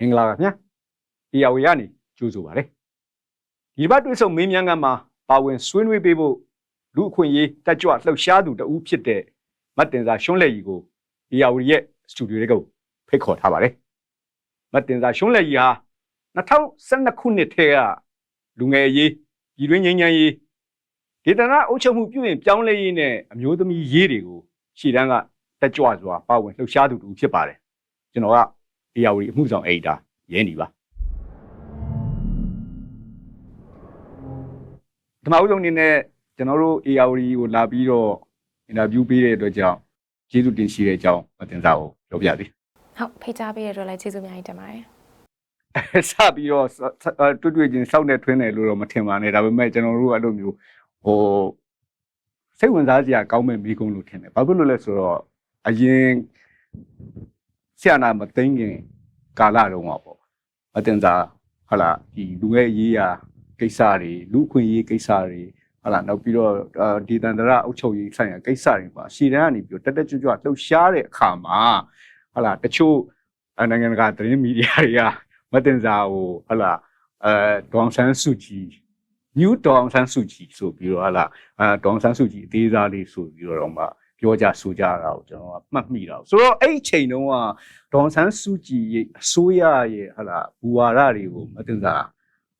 မင်္ဂလာပါခင်ဗျာတရားဝေကနေကြိုးဆိုပါရစေဒီဘက်တွေ့ဆုံမင်းမြန်းကမှာပါဝင်ဆွေးနွေးပေးဖို့လူအခွင့်အရေးတက်ကြွလှုပ်ရှားသူတဦးဖြစ်တဲ့မတ်တင်စာရှွန်းလက်ကြီးကိုတရားဝေရဲ့စတူဒီယိုတွေကိုဖိတ်ခေါ်ထားပါတယ်မတ်တင်စာရှွန်းလက်ကြီးဟာ2012ခုနှစ်ထဲကလူငယ်အရေးပြည်တွင်းငြိမ်းချမ်းရေးဒေသနာအုပ်ချုပ်မှုပြုရင်ပြောင်းလဲရေးနဲ့အမျိုးသမီးရေးတွေကိုရှေ့တန်းကတက်ကြွစွာပါဝင်လှုပ်ရှားသူတူဖြစ်ပါတယ်ကျွန်တော်က တရားဝတီအမှုဆောင်အေဒီတာရဲနေပါပထမဦးဆုံးအနေနဲ့ကျွန်တော်တို့ AR ကိုလာပြီးတော့အင်တာဗျူးပေးတဲ့အတွက်ကြောင့်ကျေးဇူးတင်ရှိတဲ့အကြောင်းမတင်စားကိုပြောပြသည်ဟုတ်ဖိတ်ကြားပေးတဲ့အတွက်လည်းကျေးဇူးအများကြီးတင်ပါတယ်စပြီးတော့တွေ့တွေ့ချင်းစောက်နေထွင်းတယ်လို့တော့မထင်ပါနဲ့ဒါပေမဲ့ကျွန်တော်တို့အဲ့လိုမျိုးဟိုစိတ်ဝင်စားစရာကောင်းမဲ့မိကုံးလို့ထင်တယ်ဘာဖြစ်လို့လဲဆိုတော့အရင် ဆရာနာမသိငင်ကာလတုန်းကပေါ့အတင်စားဟာလာဒီလူငယ်ရေးရာကိစ္စတွေလူအခွင့်အရေးကိစ္စတွေဟာလာနောက်ပြီးတော့ဒီတန်တရအုပ်ချုပ်ရေးဆိုင်ရာကိစ္စတွေပါရှည်တန်းကနေပြီးတော့တက်တက်ကြွကြွလှုပ်ရှားတဲ့အခါမှာဟာလာတချို့နိုင်ငံတကာသတင်းမီဒီယာတွေကမတင်စားဟိုဟာလာအဲဒေါန်ဆန်းစုကြည် new ဒေါန်ဆန်းစုကြည်ဆိုပြီးတော့ဟာလာအဲဒေါန်ဆန်းစုကြည်အသေးစားလေးဆိုပြီးတော့မှ ပြောကြဆိုကြတာကိုကျွန်တော်ကမှတ်မိတာဆိုတော့အဲ့အချိန်တုန်းကဒေါန်ဆန်းစုကြည်ရဲ့အစိုးရရဲ့ဟာလာဘူဝါဒတွေကိုမတင်စား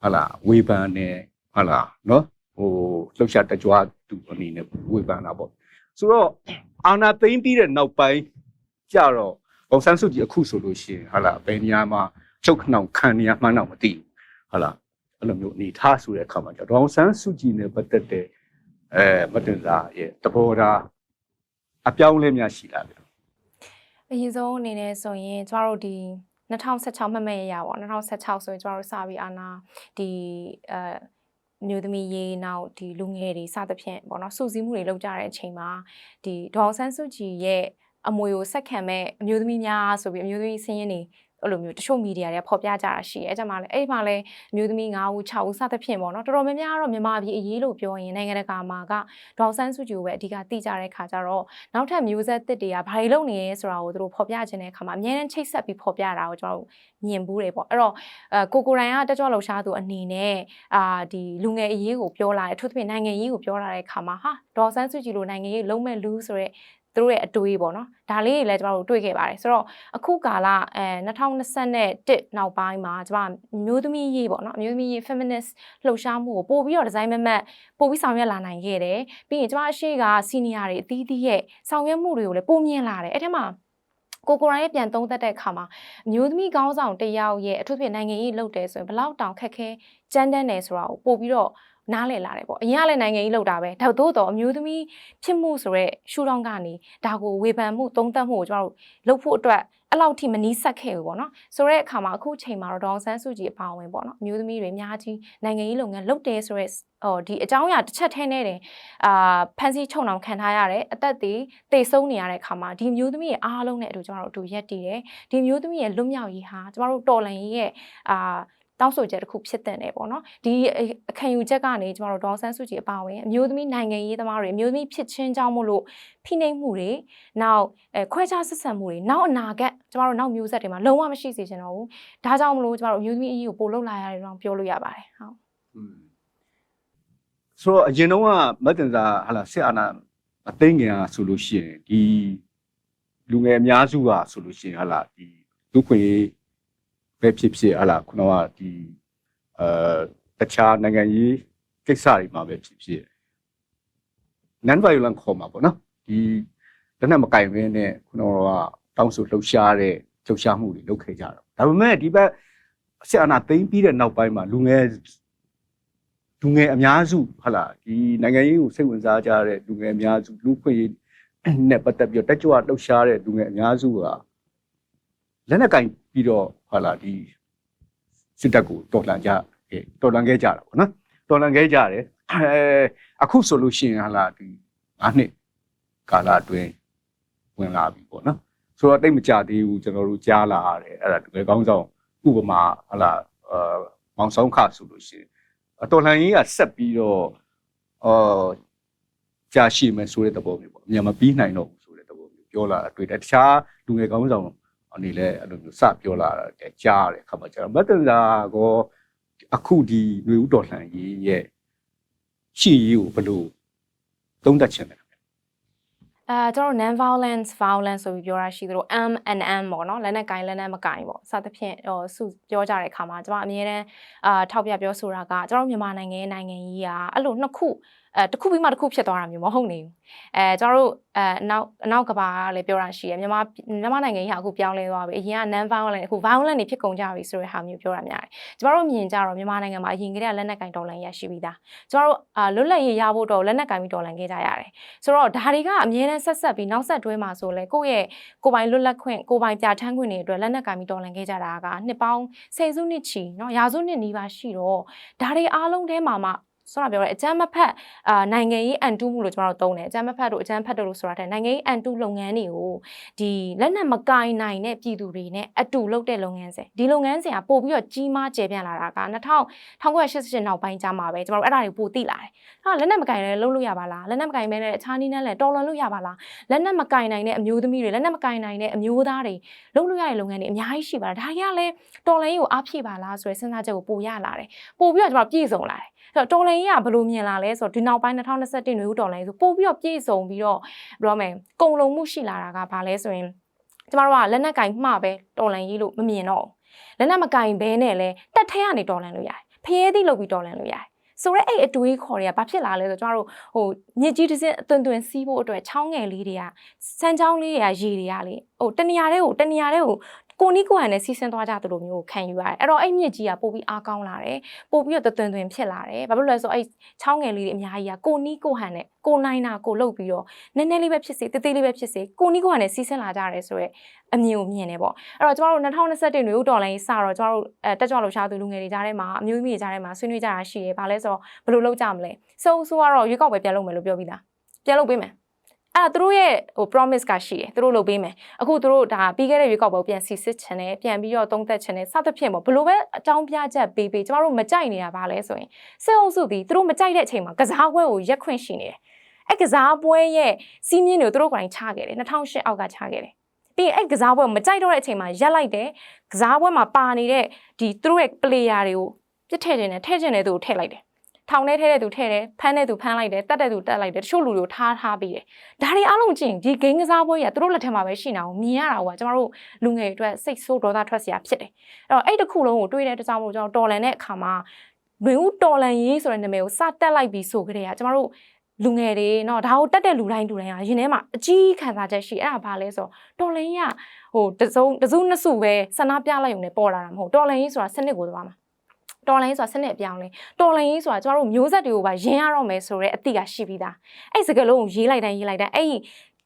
ဟာလာဝေဖန်နေဟာလာနော်ဟိုလှုပ်ရှားတကြွသူအနေနဲ့ဝေဖန်တာပေါ့ဆိုတော့အာနာသိမ့်ပြီးတဲ့နောက်ပိုင်းကြတော့ဒေါန်ဆန်းစုကြည်အခုဆိုလို့ရှိရင်ဟာလာဘယ်နေရာမှာချုပ်ခဏောင်ခံနေရမှန်းတော့မသိဘူးဟာလာအဲ့လိုမျိုးအနေထားဆိုတဲ့အခါမှာကျတော့ဒေါန်ဆန်းစုကြည်နဲ့ပတ်သက်တဲ့အဲမတင်စားရဲ့တဘောထား အပြောင်းအလဲများရှိလာပြီအရင်ဆုံးအနေနဲ့ဆိုရင်ကျမတို့ဒီ2016မှတ်မဲ့ရရပါတော့2016ဆိုရင်ကျမတို့စပြီးအာနာဒီအဲမျိုးသမီးရေးနောက်ဒီလူငယ်တွေစသဖြင့်ပေါ့နော်စုစည်းမှုတွေလုပ်ကြတဲ့အချိန်မှာဒီဒေါအောင်ဆန်းစုကြည်ရဲ့အမွေကိုဆက်ခံမဲ့အမျိုးသမီးများဆိုပြီးအမျိုးသမီးစင်းရင်းတွေ အဲ့လိုမျိုးတချို့မီဒီယာတွေကဖော်ပြကြတာရှိတယ်အဲ့ကြမှာလည်းအဲ့မှာလည်းအမျိုးသမီး9ဦး6ဦးစသဖြင့်ပေါ့နော်တော်တော်များများတော့မြန်မာပြည်အရေးလို့ပြောရင်နိုင်ငံတကာမှာကဒေါအောင်ဆန်းစုကြည်ကိုပဲအဓိကသိကြတဲ့ခါကျတော့နောက်ထပ်မျိုးဆက်သစ်တွေကဘာတွေလုပ်နေရဲဆိုတာကိုသူတို့ဖော်ပြခြင်းတဲ့အခါမှာအများနဲ့ချိတ်ဆက်ပြီးဖော်ပြတာကိုကျွန်တော်တို့မြင်ဘူးတယ်ပေါ့အဲ့တော့အဲကိုကိုရိုင်ကတက်ကြွလှုပ်ရှားသူအနေနဲ့အာဒီလူငယ်အရေးကိုပြောလာတယ်အထူးသဖြင့်နိုင်ငံရေးကိုပြောလာတဲ့အခါမှာဟာဒေါ်ဆန်းစုကြည်လိုနိုင်ငံရေးလုံးမဲ့လူဆိုတဲ့ သူတို့ရဲ့အတွေးပေါ့နော်ဒါလေးတွေလည်းကျွန်တော်တို့တွေ့ခဲ့ပါတယ်ဆိုတော့အခုကာလအဲ2021နောက်ပိုင်းမှာကျွန်မမျိုးသမီးရေးပေါ့နော်မျိုးသမီးရေး feminist လှုပ်ရှားမှုကိုပို့ပြီးတော့ဒီဇိုင်းမမတ်ပို့ပြီးဆောင်ရွက်လာနိုင်ခဲ့တယ်ပြီးရင်ကျွန်မအရှိက senior တွေအသီးသီးရဲ့ဆောင်ရွက်မှုတွေကိုလည်းပိုမြင်လာတယ်အဲ့ထက်မှာကိုကိုရိုင်းရဲ့ပြန်သုံးသက်တဲ့အခါမှာအမျိုးသမီးကောင်းဆောင်တစ်ယောက်ရဲ့အထူးသဖြင့်နိုင်ငံရေးလှုပ်တယ်ဆိုရင်ဘလောက်တောင်ခက်ခဲကြမ်းတမ်းတယ်ဆိုတာကိုပို့ပြီးတော့ နားလည်လာတယ်ပေါ့အရင်ကလည်းနိုင်ငံရေးလှုပ်တာပဲဒါသို့တော့အမျိုးသမီးဖြစ်မှုဆိုရက်ရှူတောင်းကနေဒါကိုဝေဖန်မှုသုံးသပ်မှုကိုကျွန်တော်တို့လှုပ်ဖို့အတွက်အဲ့လောက်ထိမနီးဆက်ခဲ့ဘူးပေါ့နော်ဆိုတဲ့အခါမှာအခုချိန်မှာတော့ဒေါအောင်ဆန်းစုကြည်အပါအဝင်ပေါ့နော်အမျိုးသမီးတွေအများကြီးနိုင်ငံရေးလုပ်ငန်းလုပ်တယ်ဆိုရက်ဟောဒီအကြောင်းအရာတစ်ချက်ထဲနဲ့တယ်အာဖန်စီချုံအောင်ခံထားရတယ်အသက်တွေတေဆုံးနေရတဲ့အခါမှာဒီမျိုးသမီးရဲ့အားလုံးနဲ့အတူကျွန်တော်တို့အတူရက်တည်တယ်ဒီမျိုးသမီးရဲ့လွတ်မြောက်ရေးဟာကျွန်တော်တို့တော်လန်ရေးရဲ့အာ တောင်းဆိုချက်တစ်ခုဖြစ်တဲ့နယ်ပေါ့နော်ဒီအခန့်ယူချက်ကနေကျမတို့ဒေါ်ဆန်းစုကြည်အပါအဝင်အမျိုးသမီးနိုင်ငံရေးသမားတွေအမျိုးသမီးဖြစ်ချင်းကြောင်းမို့လို့ဖိနှိပ်မှုတွေနောက်အဲခွဲခြားဆက်ဆံမှုတွေနောက်အနာဂတ်ကျမတို့နောက်မျိုးဆက်တွေမှာလုံးဝမရှိစေချင်တော့ဘူးဒါကြောင့်မလို့ကျမတို့အမျိုးသမီးအရေးကိုပို့လောက်လာရတယ်တော့ပြောလို့ရပါတယ်ဟုတ်ဆိုတော့အရင်တော့ကမတ်တင်စာဟာလာစစ်အာဏာအသိငင်ကဆိုလို့ရှိရင်ဒီလူငယ်အများစုကဆိုလို့ရှိရင်ဟာလာဒီလူခွင့်ရေး ပဲဖြစ်ဖြစ်ဟာလာခုနကဒီအဲတခြားနိုင်ငံရေးကိစ္စတွေမှာပဲဖြစ်ဖြစ် non violent ခေါ်မှာပေါ့နော်ဒီလက်နက်မကင်ရင်းနဲ့ခုနကတောင်းဆိုလှုပ်ရှားတဲ့လှုပ်ရှားမှုတွေလုပ်ခဲ့ကြတော့ဒါပေမဲ့ဒီဘက်စစ်အာဏာသိမ်းပြီးတဲ့နောက်ပိုင်းမှာလူငယ်လူငယ်အများစုဟာလာဒီနိုင်ငံရေးကိုစိတ်ဝင်စားကြတဲ့လူငယ်အများစုလူခွင့်ရေးနဲ့ပတ်သက်ပြီးတော့တက်ကြွလှုပ်ရှားတဲ့လူငယ်အများစုက လက်နက်ကင်ပြီးတော့ဟာလာဒီစစ်တပ်ကိုတော်လှန်ကြခဲ့တော်လှန်ခဲ့ကြတာပေါ့နော်တော်လှန်ခဲ့ကြတယ်အဲအခုဆိုလို့ရှိရင်ဟာလာဒီ၅နှစ်ကာလအတွင်းဝင်လာပြီပေါ့နော်ဆိုတော့တိတ်မကြသေးဘူးကျွန်တော်တို့ကြားလာရတယ်အဲ့ဒါတကယ်ကောင်းဆောင်ဥပမာဟာလာအာမောင်ဆောင်ခဆိုလို့ရှိရင်အတော်လှန်ရေးကဆက်ပြီးတော့အော်ကြာရှိမယ်ဆိုတဲ့သဘောမျိုးပေါ့အမြန်မပြီးနိုင်တော့ဘူးဆိုတဲ့သဘောမျိုးပြောလာတာတွေ့တယ်တခြားလူငယ်ကောင်းဆောင် အနေလဲအဲ့လိုမျိုးစပြောလာတယ်ကြားရတယ်ခါမှကျတော့မတန်စာကောအခုဒီလူဦးတော်လှန်ရေးရဲ့ရှီရေးကိုဘယ်လိုသုံးသပ်ချင်တယ်အဲကျွန်တော် non violence violence ဆိုပြီးပြောတာရှိသလို M and M ပေါ့နော်လက်နက်ကင်လက်နက်မကင်ပေါ့စသဖြင့်ဟိုစုပြောကြတဲ့အခါမှာကျွန်မအမြဲတမ်းအာထောက်ပြပြောဆိုတာကကျွန်တော်မြန်မာနိုင်ငံရဲ့နိုင်ငံကြီးကအဲ့လိုနှစ်ခုအဲတစ်ခုပြီးမှတစ်ခုဖြစ်သွားတာမျိုးမဟုတ်နေဘူးအဲကျွန်တော်တို့အဲနောက်အနောက်ကဘာကလည်းပြောတာရှိရမြန်မာမြန်မာနိုင်ငံကြီးကအခုပြောင်းလဲသွားပြီအရင်က non violent အခု violent တွေဖြစ်ကုန်ကြပြီဆိုတဲ့ဟာမျိုးပြောတာများတယ်ကျွန်တော်တို့မြင်ကြတော့မြန်မာနိုင်ငံမှာအရင်ကတည်းကလက်နက်ကင်တော်လှန်ရရှိပြီးသားကျွန်တော်တို့အာလွတ်လပ်ရေးရဖို့တော့လက်နက်ကင်ပြီးတော်လှန်ခဲ့ကြရတယ်ဆိုတော့ဒါတွေကအမြဲတမ်းဆက်ဆက်ပြီးနောက်ဆက်တွဲမှာဆိုလဲကိုယ့်ရဲ့ကိုယ်ပိုင်လွတ်လပ်ခွင့်ကိုယ်ပိုင်ပြဋ္ဌာန်းခွင့်တွေအတွက်လက်နက်ကင်ပြီးတော်လှန်ခဲ့ကြတာကနှစ်ပေါင်းဆယ်စုနှစ်ချီเนาะရာစုနှစ်နီးပါးရှိတော့ဒါတွေအားလုံးထဲမှာမှ ဆောနာပြောရဲအကြမ်းမဖက်အာနိုင်ငံရေးအန်တူးမှုလို့ကျွန်တော်တို့သုံးတယ်အကြမ်းမဖက်တို့အကြမ်းဖက်တို့လို့ဆိုတာတဲ့နိုင်ငံရေးအန်တူးလုပ်ငန်းတွေကိုဒီလက်နက်မကင်နိုင်တဲ့ပြည်သူတွေနဲ့အတူလုပ်တဲ့လုပ်ငန်းစဉ်ဒီလုပ်ငန်းစဉ်ကပို့ပြီးတော့ကြီးမားကျယ်ပြန့်လာတာက2000 1988နောက်ပိုင်းကျမှပဲကျွန်တော်တို့အဲ့ဒါတွေပိုသိလာတယ်။ဟာလက်နက်မကင်လည်းလုပ်လို့ရပါလားလက်နက်မကင်မဲနဲ့အခြားနည်းနဲ့လည်းတော်လွန်လို့ရပါလားလက်နက်မကင်နိုင်တဲ့အမျိုးသမီးတွေလက်နက်မကင်နိုင်တဲ့အမျိုးသားတွေလုပ်လို့ရတဲ့လုပ်ငန်းတွေအများကြီးရှိပါလားဒါကြီးကလည်းတော်လန်ကြီးကိုအားဖြည့်ပါလားဆိုတဲ့စဉ်းစားချက်ကိုပို့ရလာတယ်ပို့ပြီးတော့ကျွန်တော်ပြည့်စုံလာတယ် အဲ့တော့တော်လန်ကြီးကဘယ်လိုမြင်လာလဲဆိုတော့ဒီနောက်ပိုင်း2021နွေဦးတော်လန်ကြီးဆိုပို့ပြီးတော့ပြည့်စုံပြီးတော့ဘယ်လိုမလဲကုံလုံးမှုရှိလာတာကဘာလဲဆိုရင်ကျမတို့ကလက်နက်ကင်မှပဲတော်လန်ကြီးလို့မမြင်တော့ဘူးလက်နက်မကင်ဘဲနဲ့လဲတက်ထဲကနေတော်လန်လို့ရတယ်ဖျဲသီးလုပ်ပြီးတော်လန်လို့ရတယ်ဆိုတော့အဲ့အတွေးခေါ်တွေကဘာဖြစ်လာလဲဆိုတော့ကျမတို့ဟိုမြစ်ကြီးတစ်စင်းအသွင်သွင်စီးဖို့အတွက်ချောင်းငယ်လေးတွေကစမ်းချောင်းလေးတွေကရေတွေကလေဟိုတနေရာတဲ့ကိုတနေရာတဲ့ကို ကိုနီးကိုဟန်နဲ့စီးဆင်းသွားကြသလိုမျိုးကိုခံယူရတယ်အဲ့တော့အဲ့မြစ်ကြီးကပို့ပြီးအားကောင်းလာတယ်ပို့ပြီးတော့သွင်သွင်ဖြစ်လာတယ်ဘာဖြစ်လို့လဲဆိုတော့အဲ့ချောင်းငယ်လေးတွေအများကြီးကကိုနီးကိုဟန်နဲ့ကိုနိုင်တာကိုလှုပ်ပြီးတော့နည်းနည်းလေးပဲဖြစ်စေတေးသေးလေးပဲဖြစ်စေကိုနီးကိုဟန်နဲ့စီးဆင်းလာကြတယ်ဆိုတော့အမြင်ကိုမြင်တယ်ပေါ့အဲ့တော့ကျမတို့2021နွေဦးတော်လိုင်းစတော့ကျမတို့အဲတက်ကြွလှူရှားသူလူငယ်တွေကြားထဲမှာအမျိုးသမီးတွေကြားထဲမှာဆွေးနွေးကြတာရှိတယ်ဘာလဲဆိုတော့ဘယ်လိုလုပ်ကြမလဲဆိုဆိုကတော့ရွေးကောက်ပွဲပြန်လုပ်မယ်လို့ပြောပြီးသားပြန်လုပ်ပေးမယ် အဲ့ဒါသူတို့ရဲ့ဟို promise ကရှိတယ်သူတို့လုပ်ပေးမယ်အခုသူတို့ဒါပြီးခဲ့တဲ့ရွေးကောက်ပွဲပြန်စီစစ်ချင်တယ်ပြန်ပြီးတော့သုံးသက်ချင်တယ်စသဖြင့်ပေါ့ဘလို့ပဲအကြောင်းပြချက်ပေးပေးကျမတို့မကြိုက်နေတာဘာလဲဆိုရင်စစ်အုပ်စုသည်သူတို့မကြိုက်တဲ့အချိန်မှာကစားပွဲကိုရက်ခွင့်ရှိနေတယ်အဲ့ကစားပွဲရဲ့စီးမြင့်တွေကိုသူတို့ကိုယ်တိုင်ချခဲ့တယ်2008အောက်ကချခဲ့တယ်ပြီးရင်အဲ့ကစားပွဲကိုမကြိုက်တော့တဲ့အချိန်မှာရက်လိုက်တယ်ကစားပွဲမှာပါနေတဲ့ဒီသူတို့ရဲ့ player တွေကိုပြစ်ထည့်ခြင်းနဲ့ထည့်ခြင်းနဲ့သူကိုထည့်လိုက်တယ် ထောင်ထဲထဲတဲ့သူထဲတယ်ဖမ်းတဲ့သူဖမ်းလိုက်တယ်တတ်တဲ့သူတတ်လိုက်တယ်တချို့လူတွေကိုထားထားပြီးတယ်ဒါတွေအားလုံးကြည့်ရင်ဒီဂိမ်းကစားပွဲကြီးကသူတို့လက်ထက်မှာပဲရှိနေတာကိုမြင်ရတာကကျွန်တော်တို့လူငယ်တွေအတွက်စိတ်ဆိုးဒေါသထွက်စရာဖြစ်တယ်အဲ့တော့အဲ့တစ်ခုလုံးကိုတွေးတဲ့တကြောင်မို့ကျွန်တော်တော်လန်တဲ့အခါမှာလွင်ဦးတော်လန်ရေးဆိုတဲ့နာမည်ကိုစတက်လိုက်ပြီးဆိုကြတဲ့ကကျွန်တော်တို့လူငယ်တွေเนาะဒါကိုတက်တဲ့လူတိုင်းလူတိုင်းကရင်ထဲမှာအကြီးခံစားချက်ရှိအဲ့ဒါဘာလဲဆိုတော့တော်လန်ကြီးကဟိုတစုံတစုံနှစ်စုပဲဆန္ဒပြလိုက်ုံနဲ့ပေါ်လာတာမဟုတ်တော်လန်ကြီးဆိုတာစနစ်ကိုသွားမှာ တော်လိုင်းဆိုတာစနစ်အပြောင်းလဲတော်လိုင်းကြီးဆိုတာကျမတို့မျိုးဆက်တွေကိုပါရင်းရတော့မယ်ဆိုတော့အတိကရှိပြီးသားအဲ့စကလုံးကိုရေးလိုက်တိုင်းရေးလိုက်တိုင်းအဲ့ဒီ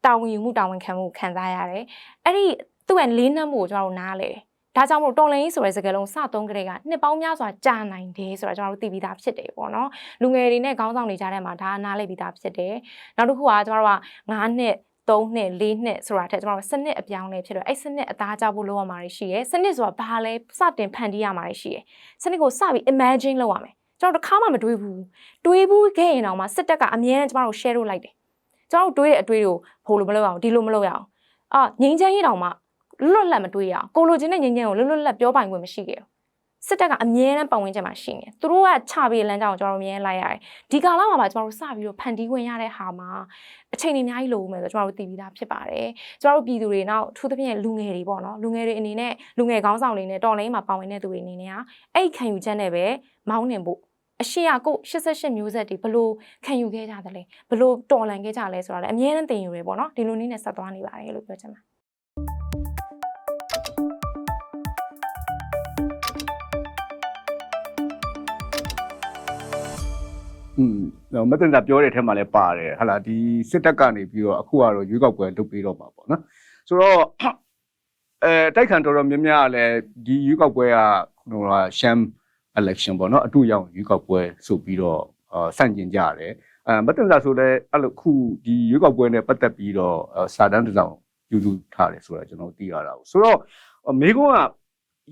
တာဝန်ယူမှုတာဝန်ခံမှုခံစားရတယ်အဲ့ဒီသူ့ရဲ့လေးနှက်မှုကိုကျမတို့နားလေတယ်ဒါကြောင့်မို့တော်လိုင်းကြီးဆိုတဲ့စကားလုံးစသုံးကြတဲ့ကနှစ်ပေါင်းများစွာကြာနိုင်တယ်ဆိုတာကျွန်တော်တို့သိပြီးသားဖြစ်တယ်ပေါ့နော်လူငယ်တွေနဲ့ခေါင်းဆောင်တွေကြားထဲမှာဒါနားလည်ပြီးသားဖြစ်တယ်နောက်တစ်ခုကကျွန်တော်တို့က9နှစ် 3နှစ်4နှစ်ဆိုတာထက်ကျွန်တော်တို့စနစ်အပြောင်းလဲဖြစ်တော့အဲ့စနစ်အသားကျဖို့လုပ်ရမှာရှိရယ်စနစ်ဆိုတာဘာလဲစတင်ဖန်တီးရမှာရှိရယ်စနစ်ကိုစပြီး imagine လုပ်ရမယ်ကျွန်တော်တို့တစ်ခါမှမတွေးဘူးတွေးဘူးခဲ့ရင်တော့မှစစ်တပ်ကအမြဲတမ်းကျွန်တော်တို့ share လုပ်လိုက်တယ်ကျွန်တော်တို့တွေးတဲ့အတွေးတွေကိုဖိုလိုမလုပ်အောင်ဒီလိုမလုပ်ရအောင်အာငင်းချမ်းရေးတောင်မှလွတ်လပ်မတွေးရအောင်ကိုလိုချင်တဲ့ငင်းချမ်းကိုလွတ်လွတ်လပ်ပြောပိုင်ခွင့်မရှိခဲ့ဘူး စစ်တပ်ကအမြဲတမ်းပတ်ဝန်းကျင်မှာရှိနေသူတို့ကချပေးလမ်းကြောင်းကိုကျွန်တော်တို့အမြဲလိုက်ရတယ်ဒီကာလမှာပါကျွန်တော်တို့စပြီးတော့ဖန်တီးခွင့်ရတဲ့ဟာမှာအချိန်တွေအများကြီးလိုဦးမယ်ဆိုကျွန်တော်တို့သိပြီးသားဖြစ်ပါတယ်ကျွန်တော်တို့ပြည်သူတွေနောက်အထူးသဖြင့်လူငယ်တွေပေါ့နော်လူငယ်တွေအနေနဲ့လူငယ်ခေါင်းဆောင်တွေနဲ့တော်လိုင်းမှာပါဝင်တဲ့သူတွေအနေနဲ့ကအဲ့ခံယူချက်နဲ့ပဲမောင်းနှင်ဖို့အရှိရကို88မျိုးဆက်တွေဘလို့ခံယူခဲ့ကြတယ်လဲဘလို့တော်လန်ခဲ့ကြလဲဆိုတာလည်းအမြဲတမ်းသင်ယူရပေါ့နော်ဒီလိုနည်းနဲ့ဆက်သွားနေပါတယ်လို့ပြောချင်ပါတယ် อืมမတန်တာပြောတဲ့အထက်မှာလည်းပါတယ်ဟာလာဒီစစ်တပ်ကနေပြီးတော့အခုကတော့ရွေးကောက်ပွဲလုပ်ပြီးတော့မှာပေါ့နော်ဆိုတော့အဲတိုက်ခံတော်တော်များများကလည်းဒီရွေးကောက်ပွဲကဟိုဟာရှမ် election ပေါ့နော်အတူရောက်ရွေးကောက်ပွဲဆိုပြီးတော့အာဆန့်ကျင်ကြရတယ်အဲမတန်တာဆိုလည်းအဲ့လိုခုဒီရွေးကောက်ပွဲနဲ့ပတ်သက်ပြီးတော့စာတန်းတစ်စောင်ယူစုထားတယ်ဆိုတာကျွန်တော်သိရတာကိုဆိုတော့မေကုန်းက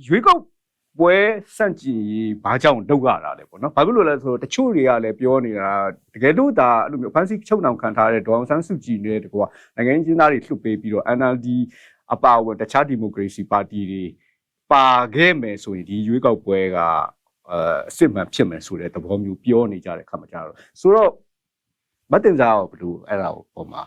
ရွေးကောက် ပွဲစန့်ကျင်ရေးဘာကြောင့်လုပ်ရတာလဲပေါ့နော်ဘာဖြစ်လို့လဲဆိုတော့တချို့တွေကလည်းပြောနေတာတကယ်လို့ဒါအဲ့လိုမျိုးဖန်စီချုပ်နှောင်ခံထားတဲ့ဒေါအောင်ဆန်းစုကြည်နဲ့တကွာနိုင်ငံချင်းသားတွေလှုပ်ပေးပြီးတော့ NLD အပါအဝင်တခြားဒီမိုကရေစီပါတီတွေပါခဲ့မယ်ဆိုရင်ဒီရွေးကောက်ပွဲကအဲအစစ်မှန်ဖြစ်မယ်ဆိုတဲ့သဘောမျိုးပြောနေကြတဲ့ခါမှကြတော့ဆိုတော့မတင်စားရောဘယ်လိုအဲ့ဒါကိုပုံမှာ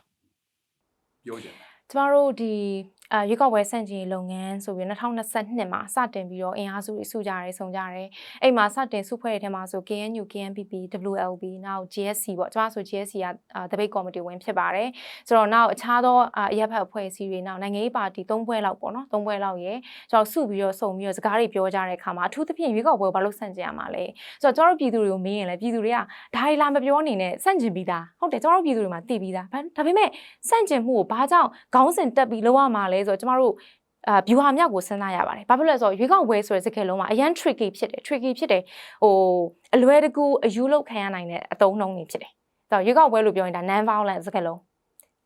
ပြောကြတယ်ကျမတို့ဒီအာ ရွေးကောက်ပွဲစန့်ကျင်ရေးလုပ်ငန်းဆိုပြီး2022မှာစတင်ပြီးတော့အင်အားစုတွေစုကြတယ်ဆုံကြတယ်အဲ့မှာစတင်စုဖွဲ့တဲ့ထဲမှာဆို KNU KNPP WLB နောက် GSC ပေါ့ကျမဆို GSC ကအာတပိတ်ကော်မတီဝင်ဖြစ်ပါတယ်ဆိုတော့နောက်အခြားသောအာအရက်ဖက်အဖွဲ့အစည်းတွေနောက်နိုင်ငံရေးပါတီ၃ဖွဲ့လောက်ပေါ့နော်၃ဖွဲ့လောက်ရယ်ကျွန်တော်စုပြီးတော့စုံပြီးတော့စကားတွေပြောကြတဲ့အခါမှာအထူးသဖြင့်ရွေးကောက်ပွဲကိုဘာလို့စန့်ကျင်ရမှာလဲဆိုတော့ကျွန်တော်တို့ပြည်သူတွေကိုမေးရင်လည်းပြည်သူတွေကဒါတွေလာမပြောအနေနဲ့စန့်ကျင်ပြီးသားဟုတ်တယ်ကျွန်တော်တို့ပြည်သူတွေမှာတည်ပြီးသားဘာဒါပေမဲ့စန့်ကျင်မှုကိုဘာကြောင့်ခေါင်းစဉ်တက်ပြီးလောက်ရမှာလဲဆိုတော့ကျွန်တော်တို့အာ view ဟာမြောက်ကိုစဉ်းစားရပါတယ်။ဘာဖြစ်လို့လဲဆိုတော့ရွေးကောက်ပွဲဆိုတဲ့စကားလုံးမှာအရန် tricky ဖြစ်တယ် tricky ဖြစ်တယ်ဟိုအလွယ်တကူအယူလောက်ခံရနိုင်တဲ့အသုံးနှုန်းတွေဖြစ်တယ်။ဆိုတော့ရွေးကောက်ပွဲလို့ပြောရင်ဒါ non violent စကားလုံး။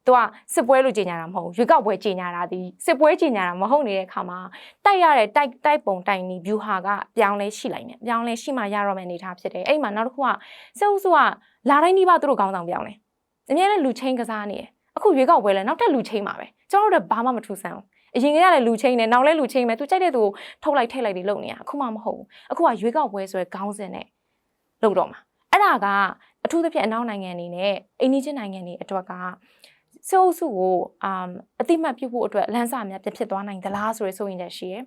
သူကစစ်ပွဲလို့ကြေညာတာမဟုတ်ဘူး။ရွေးကောက်ပွဲကြေညာတာဒီစစ်ပွဲကြေညာတာမဟုတ်နေတဲ့အခါမှာတိုက်ရတဲ့တိုက်တိုက်ပုံတိုက်နီ view ဟာကပြောင်းလဲရှိလိုက်နေ။ပြောင်းလဲရှိမှရတော့မယ့်အနေအထားဖြစ်တယ်။အဲ့ဒီမှာနောက်တစ်ခုကစေအုပ်စုကလာတိုင်းဒီပါသူတို့ခေါင်းဆောင်ပြောင်းလဲ။အများနဲ့လူချင်းကစားနေတယ်။ အခုရွေးကောက်ပွဲလဲနောက်ထပ်လူချင်းပါပဲ။ကျွန်တော်တို့ကဘာမှမထူးဆန်းဘူး။အရင်ကတည်းကလည်းလူချင်းနဲ့နောက်လဲလူချင်းပဲသူကြိုက်တဲ့သူကိုထုတ်လိုက်ထိတ်လိုက်တွေလုပ်နေရအခုမှမဟုတ်ဘူးအခုကရွေးကောက်ပွဲဆိုရဲခေါင်းစဉ်နဲ့လုပ်တော့မှာအဲ့ဒါကအထူးသဖြင့်အနောက်နိုင်ငံအနေနဲ့အိန္ဒိချင်းနိုင်ငံတွေအတွက်ကစေအုပ်စုကိုအမ်အတိမတ်ပြုတ်ဖို့အတွက်လမ်းစာများပြဖြစ်သွားနိုင်သလားဆိုရယ်ဆိုရင်လည်းရှိရယ်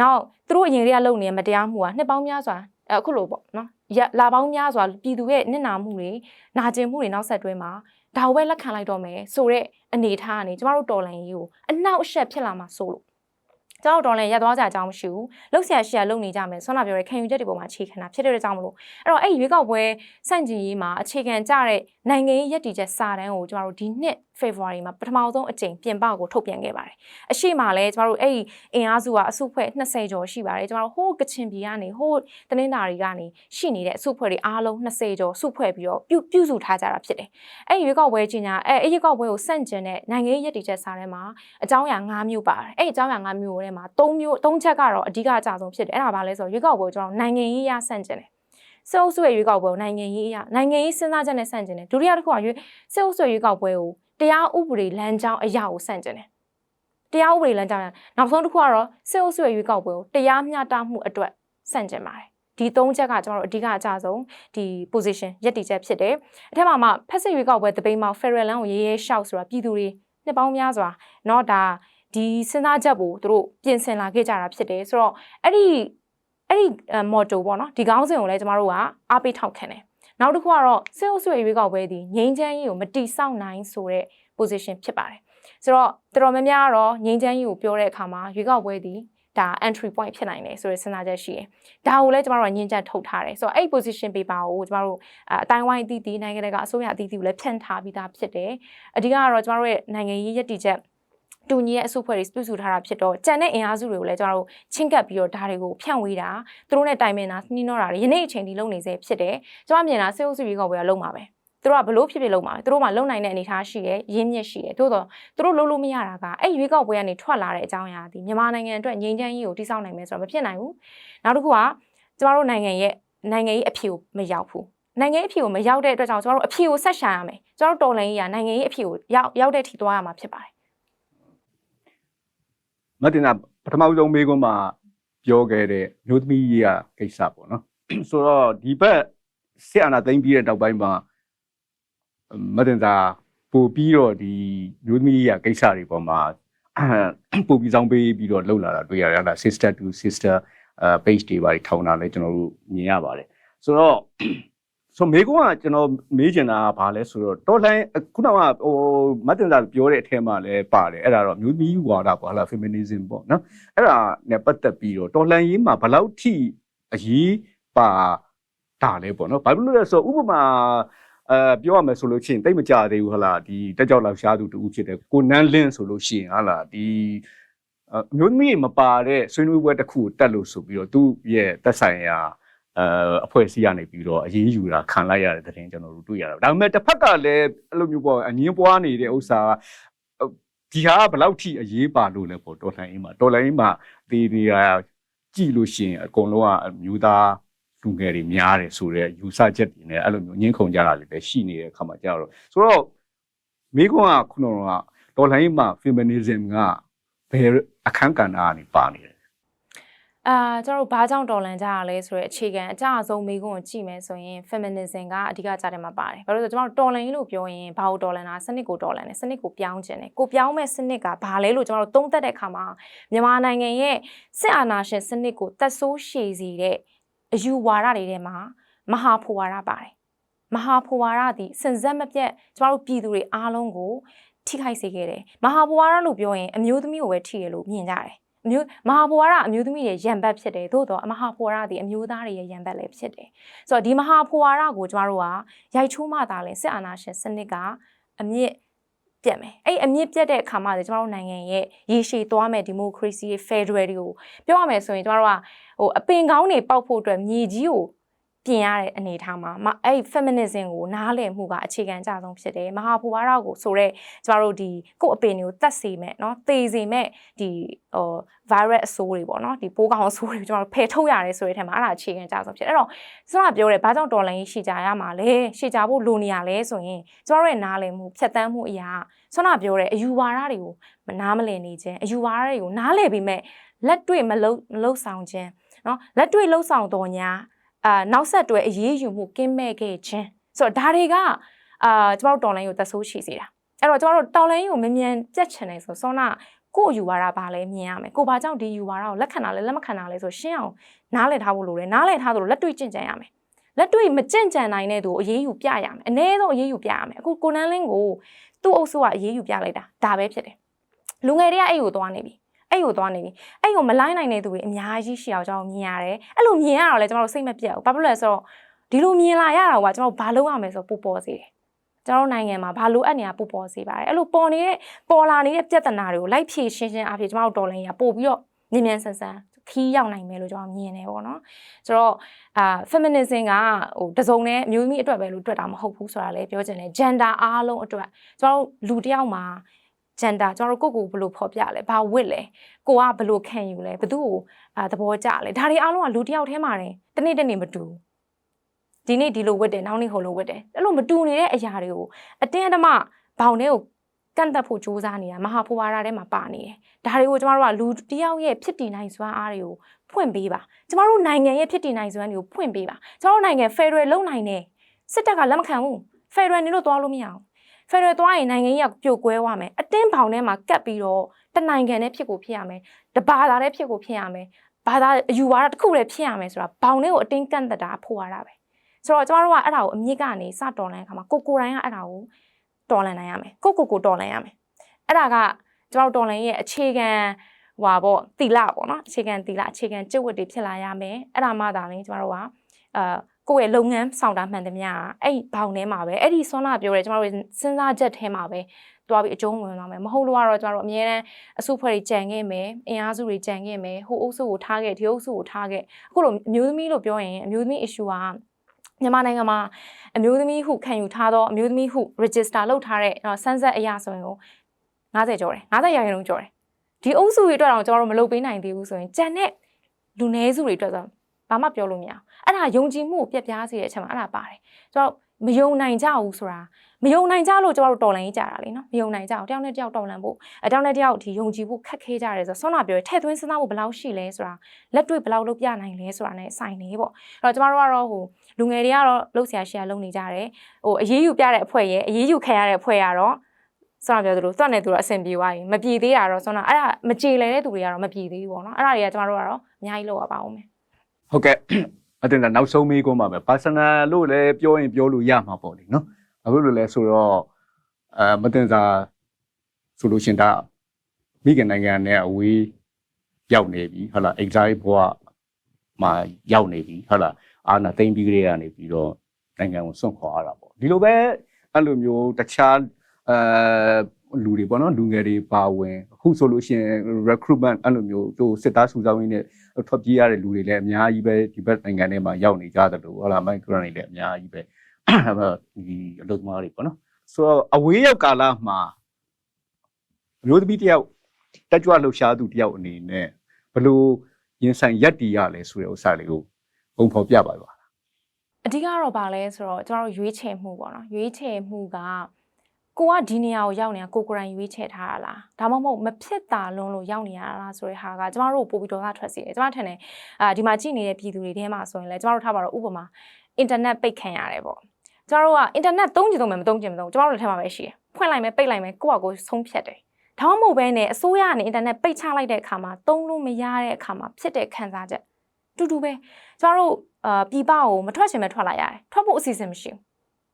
နောက်သူတို့အရင်ကတည်းကလုပ်နေတဲ့မတရားမှုကနှစ်ပေါင်းများစွာအခုလိုပေါ့နော်ရလာပေါင်းများစွာပြည်သူရဲ့နစ်နာမှုတွေနာကျင်မှုတွေနောက်ဆက်တွဲမှာ ဒါကိုပဲလက်ခံလိုက်တော့မယ်ဆိုတော့အနေထားကနေကျမတို့တော်လန်ကြီးကိုအနောက်အရှက်ဖြစ်လာမှာဆိုလို့ ကျွန်တော်တော်လည်းရက်သွားကြအကြောင်းမရှိဘူးလှုပ်ရှားရှိရလှုပ်နေကြမယ်ဆွမ်းနာပြောတဲ့ခံယူချက်တွေပေါ်မှာအခြေခံတာဖြစ်တဲ့ကြောင့်မလို့အဲ့တော့အဲ့ဒီရွေးကောက်ပွဲစန့်ကျင်ရေးမှာအခြေခံကြတဲ့နိုင်ငံရေးရည်တည်ချက်စာတမ်းကိုကျွန်တော်တို့ဒီနှစ် February မှာပထမဆုံးအကြိမ်ပြင်ပကိုထုတ်ပြန်ခဲ့ပါတယ်အရှိမလဲကျွန်တော်တို့အဲ့ဒီအင်အားစုကအစုဖွဲ့20ကျော်ရှိပါတယ်ကျွန်တော်တို့ဟိုးကချင်ပြည်ကနေဟိုးတနင်္သာရီကနေရှိနေတဲ့အစုဖွဲ့တွေအားလုံး20ကျော်စုဖွဲ့ပြီးတော့ပြုပြုစုထားကြတာဖြစ်တယ်အဲ့ဒီရွေးကောက်ပွဲကြီးညာအဲ့အဲ့ရွေးကောက်ပွဲကိုစန့်ကျင်တဲ့နိုင်ငံရေးရည်တည်ချက်စာတမ်းမှာအကြောင်းအရာ၅မျိုးပါတယ်အဲ့ဒီအကြောင်းအရာ၅မျိုးထဲမှာ၃မျိုး၃ချက်ကတော့အဓိကအကြဆုံးဖြစ်တယ်အဲ့ဒါဘာလဲဆိုတော့ရွေးကောက်ပွဲကိုကျွန်တော်နိုင်ငံရေးရဆန့်ကျင်တယ်စေအုပ်စုရဲ့ရွေးကောက်ပွဲကိုနိုင်ငံရေးအရနိုင်ငံရေးစဉ်းစားချက်နဲ့ဆန့်ကျင်တယ်ဒုတိယတစ်ခုကရွေးစေအုပ်စုရဲ့ရွေးကောက်ပွဲကိုတရားဥပဒေလမ်းကြောင်းအရာကိုဆန့်ကျင်တယ်တရားဥပဒေလမ်းကြောင်းနောက်ဆုံးတစ်ခုကတော့စေအုပ်စုရဲ့ရွေးကောက်ပွဲကိုတရားမျှတမှုအတွက်ဆန့်ကျင်ပါတယ်ဒီသုံးချက်ကကျွန်တော်တို့အဓိကအကြဆုံးဒီ position ရက်တီချက်ဖြစ်တယ်အထက်မှာမှဖက်စစ်ရွေးကောက်ပွဲတပိန်းမှာ Federal လမ်းကိုရေးရေးရှောက်ဆိုတာပြည်သူတွေနှစ်ပေါင်းများစွာเนาะဒါ ဒီစဉ်းစားချက်ကိုသူတို့ပြင်ဆင်လာခဲ့ကြတာဖြစ်တယ်ဆိုတော့အဲ့ဒီအဲ့ဒီ motto ပေါ့နော်ဒီကောင်းစဉ်ကိုလည်းကျမတို့ကအားပေးထောက်ခံတယ်နောက်တစ်ခုကတော့စေအုပ်စုရဲ့ရွေးကောက်ပွဲဒီငြိမ်းချမ်းရေးကိုမတိဆောက်နိုင်ဆိုတဲ့ position ဖြစ်ပါတယ်ဆိုတော့တော်တော်များများကတော့ငြိမ်းချမ်းရေးကိုပြောတဲ့အခါမှာရွေးကောက်ပွဲဒီဒါ entry point ဖြစ်နိုင်တယ်ဆိုတဲ့စဉ်းစားချက်ရှိတယ်။ဒါကိုလည်းကျမတို့ကညှင်းချက်ထုတ်ထားတယ်။ဆိုတော့အဲ့ position paper ကိုကျမတို့အတိုင်းဝိုင်းအသီးသီးနိုင်ငံတကာအစိုးရအသီးသီးကိုလည်းဖြန့်ထားပြီးသားဖြစ်တယ်။အဓိကကတော့ကျမတို့ရဲ့နိုင်ငံရေးရည်တည်ချက် တူညီရဲ့အစုအဖွဲ့တွေပြုစုထားတာဖြစ်တော့ကြံတဲ့အင်အားစုတွေကိုလည်းကျွန်တော်တို့ချင်းကပ်ပြီးတော့ဒါတွေကိုဖြန့်ဝေးတာသူတို့နဲ့တိုင်ပင်တာနှီးနှောတာတွေယနေ့အချိန်ဒီလုပ်နေစေဖြစ်တယ်ကျွန်မမြင်တာစေအုပ်စုကြီးကောပဲလုံးမှာပဲသူတို့ကဘလို့ဖြစ်ဖြစ်လုံးမှာသူတို့မှလုံနိုင်တဲ့အနေအထားရှိတယ်ရင်းမြစ်ရှိတယ်သို့တော့သူတို့လုံးလို့မရတာကအဲ့ရွေးကောက်ပွဲကနေထွက်လာတဲ့အကြောင်းအရာဒီမြန်မာနိုင်ငံအတွက်ငြိမ်းချမ်းရေးကိုတိစောက်နိုင်မယ်ဆိုတော့မဖြစ်နိုင်ဘူးနောက်တစ်ခုကကျမတို့နိုင်ငံရဲ့နိုင်ငံရေးအဖြေကိုမရောက်ဘူးနိုင်ငံရေးအဖြေကိုမရောက်တဲ့အတွက်ကြောင့်ကျမတို့အဖြေကိုဆက်ရှာရမယ်ကျမတို့တော်လှန်ရေးကနိုင်ငံရေးအဖြေကိုရောက်ရောက်တဲ့ထိသွားရမှာဖြစ်ပါတယ် မတင်တာပထမဆုံးမေးခွန်းမှာပြောခဲ့တဲ့မျိုးသမီးကြီးကကိစ္စပေါ့နော်ဆိုတော့ဒီဘက်စစ်အာဏာသိမ်းပြီးတဲ့နောက်ပိုင်းမှာမတင်တာပို့ပြီးတော့ဒီမျိုးသမီးကြီးကကိစ္စတွေပေါ်မှာပို့ပြီးဆောင်ပေးပြီးတော့လှုပ်လာတာတွေ့ရတယ်ဟာ sister to sister အဲ page တွေပါထောင်တာလည်းကျွန်တော်တို့မြင်ရပါတယ်ဆိုတော့ ဆိုမေကွန်းကကျွန်တော်မေးချင်တာကဘာလဲဆိုတော့တော်လိုင်းခုနကဟိုမတ်တင်စာပြောတဲ့အထက်မှာလည်းပါတယ်အဲ့ဒါတော့မျိုးသမီးဝါဒပေါ့ဟာလား feminism ပေါ့နော်အဲ့ဒါနဲ့ပတ်သက်ပြီးတော့တော်လှန်ရေးမှာဘယ်လောက်ထိအရေးပါတာလဲပေါ့နော်ဘာဖြစ်လို့လဲဆိုတော့ဥပမာအဲပြောရမယ်ဆိုလို့ရှိရင်တိတ်မကြသေးဘူးဟလားဒီတက်ကြောက်လောက်ရှားသူတူဖြစ်တယ်ကိုနန်းလင်းဆိုလို့ရှိရင်ဟလားဒီအမျိုးသမီးမပါတဲ့ဆွေးနွေးပွဲတစ်ခုကိုတက်လို့ဆိုပြီးတော့သူ့ရဲ့တက်ဆိုင်ရာ အဲအဖွဲ့အစည်းကနေပြီးတော့အရေးယူတာခံလိုက်ရတဲ့တဲ့တင်ကျွန်တော်တို့တွေ့ရတာဒါပေမဲ့တစ်ဖက်ကလည်းအဲ့လိုမျိုးပေါ့အငင်းပွားနေတဲ့ဥစ္စာဒီဟာဘယ်လောက်ထိအရေးပါလို့လဲပေါ့တော်လှန်ရေးမှာတော်လှန်ရေးမှာဒီနေရာကြည့်လို့ရှိရင်အကုန်လုံးကအမျိုးသားလူငယ်တွေများတယ်ဆိုတော့ယူဆချက်တွေနဲ့အဲ့လိုမျိုးငင်းခုန်ကြတာတွေလည်းရှိနေတဲ့အခါမှာကြာတော့ဆိုတော့မိကွန်းကခုနကတော်လှန်ရေးမှာ feminism ကဘယ်အခန်းကဏ္ဍကနေပါနေလဲ အာကျွန်တော်တို့ဘာကြောင့်တော်လန်ကြရလဲဆိုရဲအခြေခံအကြအဆုံးမိကုန်းကိုကြည့်မယ်ဆိုရင် feminism ကအဓိကကြတဲ့မှာပါတယ်။ဘာလို့လဲဆိုတော့ကျွန်တော်တို့တော်လန်ရေးလို့ပြောရင်ဘာကိုတော်လန်တာစနစ်ကိုတော်လန်တယ်စနစ်ကိုပြောင်းခြင်းတယ်။ကိုပြောင်းမဲ့စနစ်ကဘာလဲလို့ကျွန်တော်တို့သုံးသပ်တဲ့အခါမှာမြန်မာနိုင်ငံရဲ့စစ်အာဏာရှင်စနစ်ကိုတက်ဆိုးရှည်စေတဲ့အယူဝါဒတွေထဲမှာမဟာဖွာဝါဒပါတယ်။မဟာဖွာဝါဒသည်စင်စက်မပြတ်ကျွန်တော်တို့ပြည်သူတွေအားလုံးကိုထိခိုက်စေခဲ့တယ်။မဟာဖွာဝါဒလို့ပြောရင်အမျိုးသမီးကိုပဲထိရလို့မြင်ကြတယ်။ အမျိုးမဟာဘဝရအမျိုးသမီးရဲ့ရံဘတ်ဖြစ်တယ်သို့တော့အမဟာဘဝရဒီအမျိုးသားတွေရဲ့ရံဘတ်လည်းဖြစ်တယ်ဆိုတော့ဒီမဟာဘဝရကိုကျမတို့ကရိုက်ချိုးမှသာလဲစစ်အာဏာရှင်စနစ်ကအမြင့်ပြတ်မယ်အဲ့အမြင့်ပြတ်တဲ့အခါမှလေကျမတို့နိုင်ငံရဲ့ရေရှည်သွားမဲ့ဒီမိုကရေစီဖက်ဒရယ်တွေကိုပြောရမယ်ဆိုရင်ကျမတို့ကဟိုအပင်ကောင်းတွေပေါက်ဖို့အတွက်မြေကြီးကို ပြင်ရတဲ့အနေအထားမှာမအဲ့ feminism ကိုနားလည်မှုကအခြေခံအကျဆုံးဖြစ်တယ်မဟာဘဝရကိုဆိုတော့ကျမတို့ဒီကိုယ့်အပင်တွေကိုတတ်စေမဲ့เนาะသေစေမဲ့ဒီဟို virus အဆိုးတွေပေါ့နော်ဒီပိုးကောင်အဆိုးတွေကျွန်တော်တို့ဖယ်ထုတ်ရတယ်ဆိုတဲ့ထဲမှာအဲ့ဒါအခြေခံကြဆုံးဖြစ်အဲ့တော့ကျွန်တော်ပြောတယ်ဘာကြောင့်တော်လိုင်းရှေ့ကြရမှာလဲရှေ့ကြဖို့လိုနေရလဲဆိုရင်ကျွန်တော်ရဲ့နားလည်မှုဖြတ်တန်းမှုအရာကျွန်တော်ပြောတယ်အယူဝါဒတွေကိုမနားမလည်နေခြင်းအယူဝါဒတွေကိုနားလည်ပြီးမဲ့လက်တွေ့မလုံးမလုံးဆောင်ခြင်းနော်လက်တွေ့လုံးဆောင်တော်ညာ အာနောက်ဆက်တွဲအရေးယူမှုကင်းမဲ့ခဲ့ခြင်းဆိုတော့ဒါတွေကအာကျွန်တော်တို့တော်လိုင်းကိုတက်ဆိုးရှိစေတာအဲ့တော့ကျွန်တော်တို့တော်လိုင်းကိုမမြန်ပြတ်ချင်တယ်ဆိုစောနာကို့ယူဝါဒဘာလဲမြင်ရမယ်ကိုဘာကြောင့်ဒီယူဝါဒကိုလက်ခံတာလဲလက်မခံတာလဲဆိုရှင်းအောင်နားလည်ထားဖို့လိုတယ်နားလည်ထားသလိုလက်တွေ့ကျင့်ကြံရမယ်လက်တွေ့မကျင့်ကြံနိုင်တဲ့သူကိုအရေးယူပြရမယ်အ ਨੇ ဆုံးအရေးယူပြရမယ်အခုကိုနန်းလင်းကိုသူ့အုပ်စုကအရေးယူပြလိုက်တာဒါပဲဖြစ်တယ်လူငယ်တွေကအဲ့ကိုသွားနေပြီ အဲ့ကိုသွားနေပြီအဲ့ကိုမလိုက်နိုင်တဲ့သူတွေအများကြီးရှိအောင်ကျွန်တော်မြင်ရတယ်အဲ့လိုမြင်ရတော့လေကျွန်တော်တို့စိတ်မပြတ်ဘူးဘာဖြစ်လို့လဲဆိုတော့ဒီလိုမြင်လာရတာကကျွန်တော်ဘာလုပ်ရမလဲဆိုတော့ပို့ပေါ်စေတယ်ကျွန်တော်နိုင်ငံမှာဘာလို့အပ်နေတာပို့ပေါ်စေပါတယ်အဲ့လိုပေါ်နေတဲ့ပေါ်လာနေတဲ့ပြဿနာတွေကိုလိုက်ဖြေရှင်းရှင်းအဖြစ်ကျွန်တော်တို့တော်လိုင်းရပို့ပြီးတော့မြင်မြန်ဆန်ဆန်ခီးရောက်နိုင်မယ်လို့ကျွန်တော်မြင်နေပေါ့နော်ဆိုတော့အာ feminism ကဟိုတစုံနဲ့အမျိုးသမီးအတွက်ပဲလို့တွက်တာမဟုတ်ဘူးဆိုတာလည်းပြောချင်တယ် gender အားလုံးအတွက်ကျွန်တော်တို့လူတစ်ယောက်မှာ gender ကျွန်တော်တို့ကိုယ့်ကိုယ်ဘယ်လိုဖော်ပြလဲဘာဝစ်လဲကိုကဘယ်လိုခံယူလဲဘယ်သူ့ကိုအာသဘောကျလဲဒါတွေအားလုံးကလူတစ်ယောက်ထဲမှာတယ်တနေ့တနေ့မတူဘူးဒီနေ့ဒီလိုဝတ်တယ်နောက်နေ့ဟိုလိုဝတ်တယ်အဲ့လိုမတူနေတဲ့အရာတွေကိုအတင်းအဓမ္မဘောင်ထဲကိုကန့်သက်ဖို့စူးစမ်းနေတာမဟာဖိုဝါဒထဲမှာပါနေတယ်ဒါတွေကိုကျမတို့ကလူတစ်ယောက်ရဲ့ဖြစ်တည်နိုင်စွမ်းအားတွေကိုဖွင့်ပေးပါကျမတို့နိုင်ငံရဲ့ဖြစ်တည်နိုင်စွမ်းတွေကိုဖွင့်ပေးပါကျမတို့နိုင်ငံ Federal လုံနိုင်တယ်စစ်တပ်ကလက်မခံဘူး Federal နေလို့သွားလို့မရအောင် ဖက်ဒရယ်သွားရင်နိုင်ငံကြီးကပြိုကွဲသွားမယ်အတင်းဘောင်ထဲမှာကတ်ပြီးတော့တနိုင်ငံနဲ့ဖြစ်ကိုဖြစ်ရမယ်တဘာသာနဲ့ဖြစ်ကိုဖြစ်ရမယ်ဘာသာအယူဝါဒတစ်ခုတည်းဖြစ်ရမယ်ဆိုတာဘောင်ထဲကိုအတင်းကန့်သက်တာဖို့ရတာပဲဆိုတော့ကျမတို့ကအဲ့ဒါကိုအမြင့်ကနေစတော်လန်ခါမှာကိုကိုတိုင်းကအဲ့ဒါကိုတော်လန်နိုင်ရမယ်ကိုကိုကိုတော်လန်ရမယ်အဲ့ဒါကကျမတို့တော်လန်ရဲ့အခြေခံဟွာပေါ့တီလာပေါ့နော်အခြေခံတီလာအခြေခံကျင့်ဝတ်တွေဖြစ်လာရမယ်အဲ့ဒါမှသာလေကျမတို့ကအာ ကိုယ့်ရဲ့လုပ်ငန်းဆောင်တာမှန်သမျှအဲ့ဘောင်ထဲမှာပဲအဲ့ဒီဆွမ်းနာပြောရဲကျမတို့စဉ်းစားချက်ထဲမှာပဲတွားပြီးအကျုံးဝင်သွားမယ်မဟုတ်လို့ကတော့ကျမတို့အများတန်းအစုဖွဲ့တွေကြံခဲ့မယ်အင်အားစုတွေကြံခဲ့မယ်ဟိုအုပ်စုကိုထားခဲ့ဒီအုပ်စုကိုထားခဲ့အခုလိုအမျိုးသမီးလို့ပြောရင်အမျိုးသမီး issue ကမြန်မာနိုင်ငံမှာအမျိုးသမီးဟုခံယူထားသောအမျိုးသမီးဟု register လုပ်ထားတဲ့စမ်းဆက်အရာဆိုရင်ကို90ကျော်တယ်90ရာခိုင်နှုန်းကျော်တယ်ဒီအုပ်စုတွေအတွက်တော့ကျွန်တော်တို့မလုပ်ပေးနိုင်သေးဘူးဆိုရင်ကြံတဲ့လူနည်းစုတွေအတွက်ဆို ဘာမှပြောလို့မရအောင်အဲ့ဒါယုံကြည်မှုကိုပြက်ပြားစေတဲ့အချက်မှာအဲ့ဒါပါတယ်ကျွန်တော်မယုံနိုင်ကြဘူးဆိုတာမယုံနိုင်ကြလို့ကျွန်တော်တို့တော်လန်ရေးကြတာလေနော်မယုံနိုင်ကြအောင်တယောက်နဲ့တယောက်တော်လန်ဖို့အတောက်နဲ့တယောက်ဒီယုံကြည်ဖို့ခက်ခဲကြတယ်ဆိုတော့ဆောနာပြောရထဲ့သွင်းစဉ်းစားဖို့ဘယ်လောက်ရှိလဲဆိုတာလက်တွေ့ဘယ်လောက်လုပ်ပြနိုင်လဲဆိုတာ ਨੇ ဆိုင်နေပေါ့အဲ့တော့ကျမတို့ကတော့ဟိုလူငယ်တွေကတော့လှုပ်ရှားရှာလုပ်နေကြတယ်ဟိုအရေးယူပြတဲ့အဖွဲ့ရဲ့အရေးယူခံရတဲ့အဖွဲ့ကတော့ဆောနာပြောသလိုသွက်နေသူတော့အဆင်ပြေသွားပြီမပြေသေးတာတော့ဆောနာအဲ့ဒါမကြေလဲတဲ့သူတွေကတော့မပြေသေးဘူးပေါ့နော်အဲ့ဒါတွေကကျမတို့ကတော့အများကြီးလုပ်ရပါဦးမယ် ဟုတ်ကဲ့အတင်တာနောက်ဆုံးမေးခွန်းပါပဲ personal လို့လည်းပြောရင်ပြောလို့ရမှာပေါ့လေနော်အခုလိုလဲဆိုတော့အဲမတင်စာဆိုလို့ရှင်ဒါမိခင်နိုင်ငံနဲ့အဝေးရောက်နေပြီဟုတ်လား exile ဘဝမှာရောက်နေပြီဟုတ်လားအာနာသိမ့်ပြီးကြရနေပြီးတော့နိုင်ငံကိုစွန့်ခွာရတာပေါ့ဒီလိုပဲအဲ့လိုမျိုးတခြားအဲ လူတွေပေါ့နော်လူငယ်တွေပါဝင်အခုဆိုလို့ရှိရင် recruitment အဲ့လိုမျိုးသူစစ်သားစုဆောင်းရင်းနဲ့ထွက်ပြေးရတဲ့လူတွေလည်းအများကြီးပဲဒီဘက်နိုင်ငံထဲမှာရောက်နေကြတယ်လို့ဟုတ်လားမိုက်ဂရန်တွေလည်းအများကြီးပဲဒီအလုပ်သမားတွေပေါ့နော်ဆိုတော့အဝေးရောက်ကာလမှာအမျိုးသမီးတယောက်တက်ကြွလှုပ်ရှားသူတယောက်အနေနဲ့ဘလို့ရင်ဆိုင်ရက်တီရလဲဆိုတဲ့ဥစ္စာလေးကိုပုံဖော်ပြပါပါအဓိကတော့ဗာလဲဆိုတော့ကျွန်တော်တို့ရွေးချယ်မှုပေါ့နော်ရွေးချယ်မှုက ကိုကဒီနေရာကိုရောက်နေတာကိုကိုယ်တိုင်ရွေးချယ်ထားတာလားဒါမှမဟုတ်မဖြစ်တာလုံးလို့ရောက်နေရတာလားဆိုတဲ့ဟာကကျမတို့ကိုပို့ပြီးဒေါသထွက်စေတယ်ကျမထင်တယ်အာဒီမှာကြည့်နေတဲ့ပြည်သူတွေထဲမှာဆိုရင်လည်းကျမတို့ထားပါတော့ဥပမာအင်တာနက်ပိတ်ခံရတယ်ပေါ့ကျမတို့ကအင်တာနက်သုံးကြည့်သုံးမယ်မသုံးကြည့်မသုံးကျမတို့လည်းထဲမှာပဲရှိတယ်ဖွင့်လိုက်မယ်ပိတ်လိုက်မယ်ကိုယ့်ဟာကိုယ်ဆုံးဖြတ်တယ်ဒါမှမဟုတ်ဘဲနဲ့အစိုးရကနေအင်တာနက်ပိတ်ချလိုက်တဲ့အခါမှာသုံးလို့မရတဲ့အခါမှာဖြစ်တဲ့ခံစားချက်တူတူပဲကျမတို့အာပြည်ပကိုမထွက်ချင်ပဲထွက်လာရတယ်ထွက်ဖို့အစီအစဉ်မရှိဘူး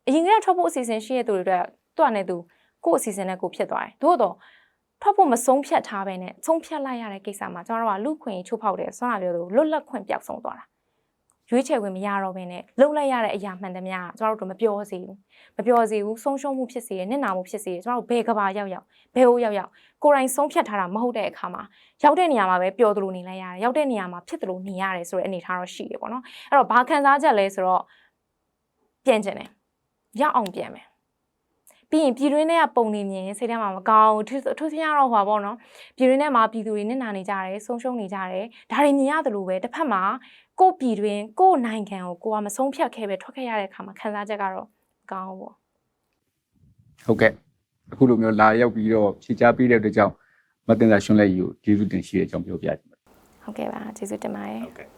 အရင်ကတည်းကထွက်ဖို့အစီအစဉ်ရှိတဲ့သူတွေအတွက် သူ့အနေနဲ့သူကိုယ့်အစီအစဉ်နဲ့ကိုယ်ဖြစ်သွားတယ်။သို့တော့ထွက်ဖို့မဆုံးဖြတ်ထားပဲနဲ့ဆုံးဖြတ်လိုက်ရတဲ့ကိစ္စမှာကျွန်တော်တို့ကလူခွင့်ချိုးဖောက်တယ်ဆွမ်းလာပြောသူလွတ်လပ်ခွင့်ပျောက်ဆုံးသွားတာ။ရွေးချယ်ခွင့်မရတော့ဘဲနဲ့လုံလိုက်ရတဲ့အရာမှန်သမျှကကျွန်တော်တို့မပြောစေဘူး။မပြောစေဘူးဆုံးရှုံးမှုဖြစ်စေတယ်၊နစ်နာမှုဖြစ်စေတယ်ကျွန်တော်တို့ဘယ်ကဘာရောက်ရောက်ဘယ်ဟိုရောက်ရောက်ကိုယ်တိုင်ဆုံးဖြတ်ထားတာမဟုတ်တဲ့အခါမှာရောက်တဲ့နေရာမှာပဲပျော်သလိုနေလိုက်ရတယ်။ရောက်တဲ့နေရာမှာဖြစ်သလိုနေရတယ်ဆိုတဲ့အနေအထားတော့ရှိတယ်ပေါ့နော်။အဲ့တော့ဘာခံစားချက်လဲဆိုတော့ပြန်ကျင်တယ်။ရောက်အောင်ပြန်မယ် ပြီးရင်ပြည်တွင်းထဲကပုံနေမြင်ရင်စိတ်ထဲမှာမကောင်းဘူးသူသူစရတော့ဟွာပေါ့နော်ပြည်တွင်းထဲမှာပြည်သူတွေနစ်နာနေကြတယ်ဆုံးရှုံးနေကြတယ်ဒါတွေမြင်ရတယ်လို့ပဲတစ်ဖက်မှာကိုယ့်ပြည်တွင်းကိုယ့်နိုင်ငံကိုကိုယ်ကမဆုံးဖြတ်ခဲ့ပဲထွက်ခဲ့ရတဲ့အခါမှာခံစားချက်ကတော့မကောင်းဘူးပေါ့ဟုတ်ကဲ့အခုလိုမျိုးလာရောက်ပြီးတော့ဖြေချပေးတဲ့အတွက်ကြောင့်မတင်သာရှင်လက်ယူကိုကျေးဇူးတင်ရှိတဲ့အကြောင်းပြောပြချင်ပါတယ်ဟုတ်ကဲ့ပါကျေးဇူးတင်ပါတယ်ဟုတ်ကဲ့